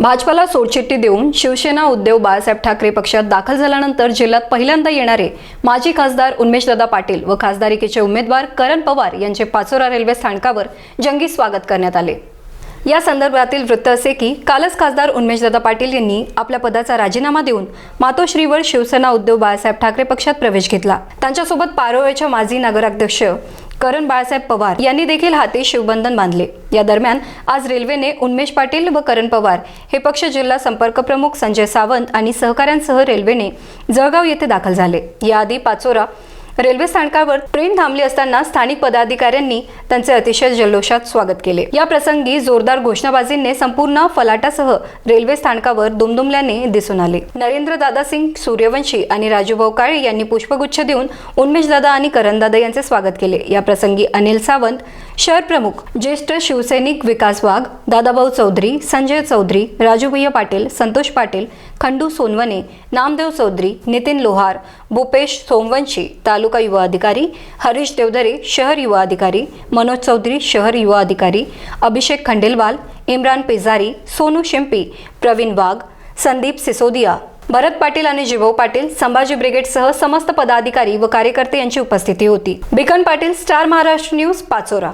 भाजपाला सोडचिठ्ठी देऊन शिवसेना उद्धव बाळासाहेब ठाकरे पक्षात दाखल झाल्यानंतर जिल्ह्यात पहिल्यांदा येणारे माजी खासदार उन्मेशदादा पाटील व खासदारकीचे उमेदवार करण पवार यांचे पाचोरा रेल्वे स्थानकावर जंगी स्वागत करण्यात आले. या संदर्भातील वृत्त असे की कालच खासदार उन्मेशदादा पाटील यांनी आपल्या पदाचा राजीनामा देऊन मातोश्रीवर शिवसेना उद्धव बाळासाहेब ठाकरे पक्षात प्रवेश घेतला. त्यांच्यासोबत पारोळ्याच्या माजी नगराध्यक्ष करण बाळासाहेब पवार यांनी देखील हाती शिवबंधन बांधले. या दरम्यान आज रेल्वेने उन्मेष पाटील व करण पवार हे पक्ष जिल्हा संपर्क प्रमुख संजय सावंत आणि सहकाऱ्यांसह रेल्वेने जळगाव येथे दाखल झाले. याआधी पाचोरा रेल्वे स्थानकावर ट्रेन थांबली असताना स्थानिक पदाधिकाऱ्यांनी त्यांचे अतिशय जल्लोषात स्वागत केले. या प्रसंगी जोरदार घोषणाबाजींनी संपूर्ण फलाटासह रेल्वे स्थानकावर दुमदुमल्याने दिसून आले. नरेंद्र दादासिंग सूर्यवंशी आणि राजूभाऊ काळे यांनी पुष्पगुच्छ देऊन उन्मेश दादा आणि करणदादा यांचे स्वागत केले. या प्रसंगी अनिल सावंत शहर प्रमुख ज्येष्ठ शिवसैनिक विकास वाघ दादाभाऊ चौधरी संजय चौधरी राजूभैया पाटील संतोष पाटील खंडू सोनवणे नामदेव चौधरी नितीन लोहार भूपेश सोमवंशी तालुका युवा अधिकारी हरीश देवदरे शहर युवा अधिकारी मनोज चौधरी शहर युवा अधिकारी अभिषेक खंडेलवाल इम्रान पेजारी सोनू शिंपी प्रवीण वाघ संदीप सिसोदिया भरत पाटील आणि जिभाऊ पाटील संभाजी ब्रिगेडसह समस्त पदाधिकारी व कार्यकर्ते यांची उपस्थिती होती. Bikan Patil star Maharashtra news Pachora.